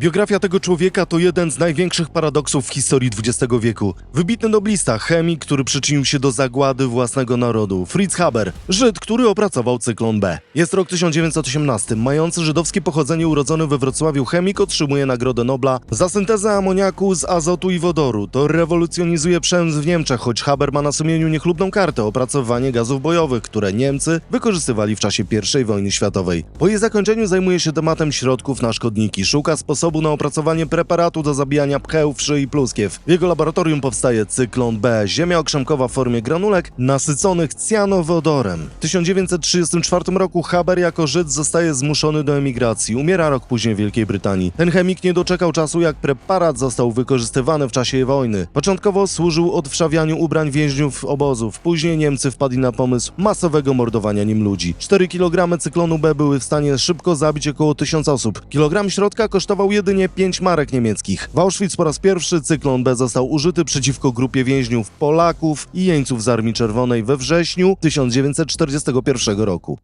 Biografia tego człowieka to jeden z największych paradoksów w historii XX wieku. Wybitny noblista, chemik, który przyczynił się do zagłady własnego narodu. Fritz Haber, Żyd, który opracował cyklon B. Jest rok 1918. Mający żydowskie pochodzenie urodzony we Wrocławiu chemik otrzymuje Nagrodę Nobla za syntezę amoniaku z azotu i wodoru. To rewolucjonizuje przemysł w Niemczech, choć Haber ma na sumieniu niechlubną kartę opracowanie gazów bojowych, które Niemcy wykorzystywali w czasie I wojny światowej. Po jej zakończeniu zajmuje się tematem środków na szkodniki. Szuka sposobu na opracowanie preparatu do zabijania pcheł, wszy i pluskiew. W jego laboratorium powstaje cyklon B, ziemia okrzemkowa w formie granulek nasyconych cjanowodorem. W 1934 roku Haber jako Żyd zostaje zmuszony do emigracji. Umiera rok później w Wielkiej Brytanii. Ten chemik nie doczekał czasu, jak preparat został wykorzystywany w czasie wojny. Początkowo służył odwszawianiu ubrań więźniów obozów. Później Niemcy wpadli na pomysł masowego mordowania nim ludzi. 4 kg cyklonu B były w stanie szybko zabić około 1000 osób. Kilogram środka kosztował jedynie 5 marek niemieckich. W Auschwitz po raz pierwszy cyklon B został użyty przeciwko grupie więźniów Polaków i jeńców z Armii Czerwonej we wrześniu 1941 roku.